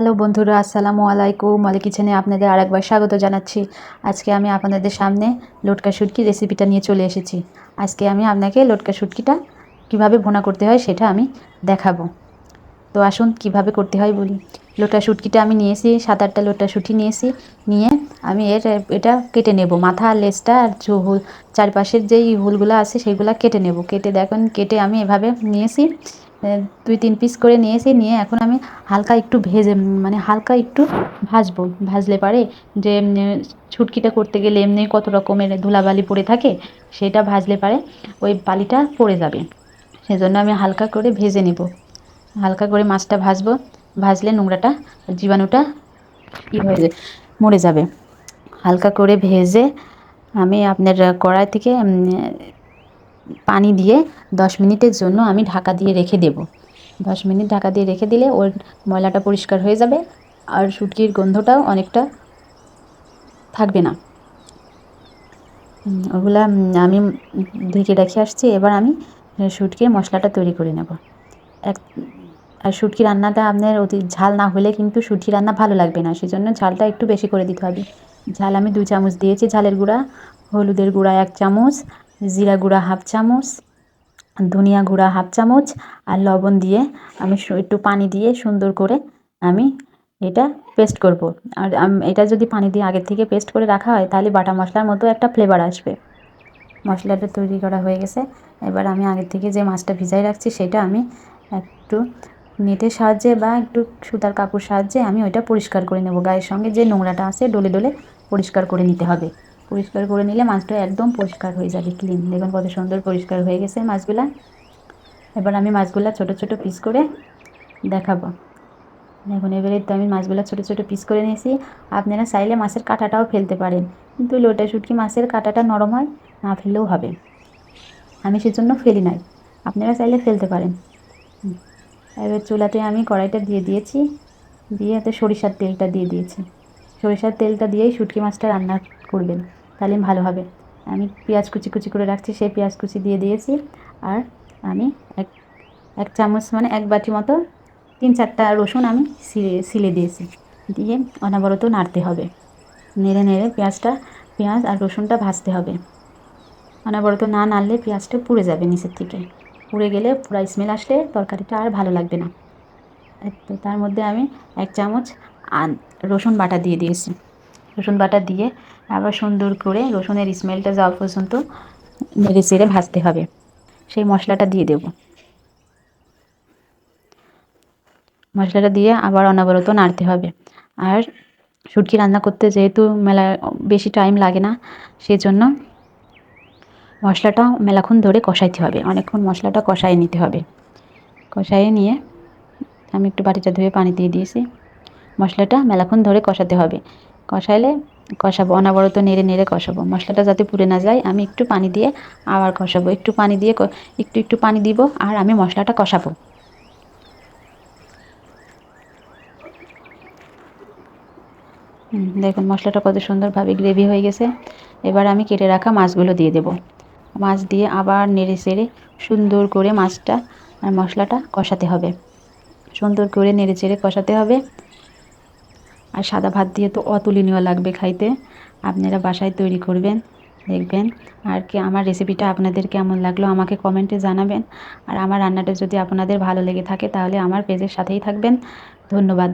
Hello বন্ধুরা, আসসালামু আলাইকুম। মালি কিচেনে আপনাদের আরেকবার স্বাগত জানাচ্ছি। আজকে আমি আপনাদের সামনে লটকা শুটকি রেসিপিটা নিয়ে চলে এসেছি। আজকে আমি আপনাকে লটকা শুটকিটা কীভাবে ভোনা করতে হয় সেটা আমি দেখাবো। তো আসুন কীভাবে করতে হয় বলি। লোটা শুটকিটা আমি নিয়েছি সাত আটটা লোটা শুটি নিয়েছি, নিয়ে আমি এর, এটা কেটে নেব। মাথা আর লেজটা আর হুল, চারপাশের যেই হুলগুলো আছে সেইগুলো কেটে নেব। কেটে দেখুন, কেটে আমি এভাবে নিয়েছি। দুই তিন পিস করে নিয়েছি, নিয়ে এখন আমি হালকা একটু ভেজে মানে হালকা একটু ভাজবো। ভাজলে পারে যে ছুটকিটা করতে গেলে এমনি কত রকমের ধুলাবালি পড়ে থাকে, সেটা ভাজলে পারে ওই বালিটা পড়ে যাবে। সেজন্য আমি হালকা করে ভেজে নেব। হালকা করে মাছটা ভাজবো, ভাজলে নোংরাটা, জীবাণুটা ই হয়ে যায়, মরে যাবে। হালকা করে ভেজে আমি আপনার কড়াই থেকে পানি দিয়ে দশ মিনিটের জন্য আমি ঢাকা দিয়ে রেখে দেব। দশ মিনিট ঢাকা দিয়ে রেখে দিলে ওর ময়লাটা পরিষ্কার হয়ে যাবে আর শুটকির গন্ধটাও অনেকটা থাকবে না। ওগুলা আমি ঢেকে রেখে আসছি। এবার আমি শুটকির মশলাটা তৈরি করে নেব। এক, আর শুটকি রান্নাটা আপনার অতি ঝাল না হলে কিন্তু শুটকি রান্না ভালো লাগবে না। সেজন্য ঝালটা একটু বেশি করে দিতে হবে। ঝাল আমি দু চামচ দিয়েছি, ঝালের গুঁড়া, হলুদের গুঁড়া এক চামচ জিরা গুঁড়া হাফ চামচ, ধনিয়া গুঁড়া হাফ চামচ আর লবণ দিয়ে আমি একটু পানি দিয়ে সুন্দর করে আমি এটা পেস্ট করব। আর এটা যদি পানি দিয়ে আগের থেকে পেস্ট করে রাখা হয়, তাহলে বাটা মশলার মতো একটা ফ্লেভার আসবে। মশলাটা তৈরি করা হয়ে গেছে। এবার আমি আগের থেকে যে মাছটা ভিজাই রাখছি, সেটা আমি একটু নেটের সাহায্যে বা একটু সুতার কাপড় সাহায্যে আমি ওইটা পরিষ্কার করে নেব। গায়ের সঙ্গে যে নোংরাটা আছে, ডলে ডলে পরিষ্কার করে নিতে হবে। পরিষ্কার করে নিলে মাছটা একদম পরিষ্কার হয়ে যাবে ক্লিন দেখুন কত সুন্দর পরিষ্কার হয়ে গেছে মাছগুলা। এবার আমি মাছগুলা ছোট ছোট পিস করে দেখাবো। দেখুন, এবারে তো আমি মাছগুলো ছোটো ছোটো পিস করে নিয়েছি। আপনারা চাইলে মাছের কাঁটাটাও ফেলতে পারেন। কিন্তু লোটা শুটকি মাছের কাঁটাটা নরম হয়, না ফেললেও হবে। আমি সেজন্য ফেলি নাই। আপনারা চাইলে ফেলতে পারেন। এবার চুলাতে আমি কড়াইটা দিয়ে দিয়েছি। দিয়ে এতে সরিষার তেলটা দিয়ে দিয়েছি। সরিষার তেলটা দিয়েই শুটকি মাছটা রান্না করবেন। তাহলে ভালো হবে। আমি পেঁয়াজ কুচি কুচি করে রাখছি, সেই পেঁয়াজ কুচি দিয়ে দিয়েছি। আর আমি এক এক চামচ মানে এক বাটি মতো তিন চারটা রসুন আমি সিলে সিলে দিয়েছি। দিয়ে অনাবরত নাড়তে হবে। নেড়ে নেড়ে পেঁয়াজটা, পেঁয়াজ আর রসুনটা ভাজতে হবে। অনাবরত না নাড়লে পেঁয়াজটা পুড়ে যাবে নিচের থেকে। পুড়ে গেলে পুরা স্মেল আসলে তরকারিটা আর ভালো লাগবে না। তো তার মধ্যে আমি এক চামচ রসুন বাটা দিয়ে দিয়েছি। রসুন বাটা দিয়ে আবার সুন্দর করে রসুনের স্মেলটা যাওয়া পর্যন্ত নেড়ে চেড়ে ভাজতে হবে। সেই মশলাটা দিয়ে দেব। মশলাটা দিয়ে আবার অনবরত নাড়তে হবে। আর শুটকি রান্না করতে যেহেতু মেলা বেশি টাইম লাগে না, সেজন্য মশলাটা মেলাক্ষণ ধরে কষাইতে হবে। অনেকক্ষণ মশলাটা কষাই নিতে হবে। কষাইয়ে নিয়ে আমি একটু বাটিটা ধুয়ে পানি দিয়ে দিয়েছি। মশলাটা মেলাক্ষণ ধরে কষাতে হবে। কষাইলে কষাবো, অনাবরত নেড়ে নেড়ে কষাবো। মশলাটা যাতে পুড়ে না যায়, আমি একটু পানি দিয়ে আবার কষাবো। একটু পানি দিয়ে একটু একটু পানি দিব আর আমি মশলাটা কষাবো। দেখুন মশলাটা কত সুন্দরভাবে গ্রেভি হয়ে গেছে। এবার আমি কেটে রাখা মাছগুলো দিয়ে দেব। মাছ দিয়ে আবার নেড়ে চেড়ে সুন্দর করে মাছটা আর মশলাটা কষাতে হবে। সুন্দর করে নেড়ে চেড়ে কষাতে হবে। আর সাদা ভাত দিয়ে তো অতুলনীয় লাগবে খাইতে। আপনারা বাসায় তৈরি করবেন, দেখবেন। আর কি, আমার রেসিপিটা আপনাদের কেমন লাগল আমাকে কমেন্টে জানাবেন। আর আমার রান্নাটা যদি আপনাদের ভালো লেগে থাকে তাহলে আমার পেজের সাথেই থাকবেন। ধন্যবাদ।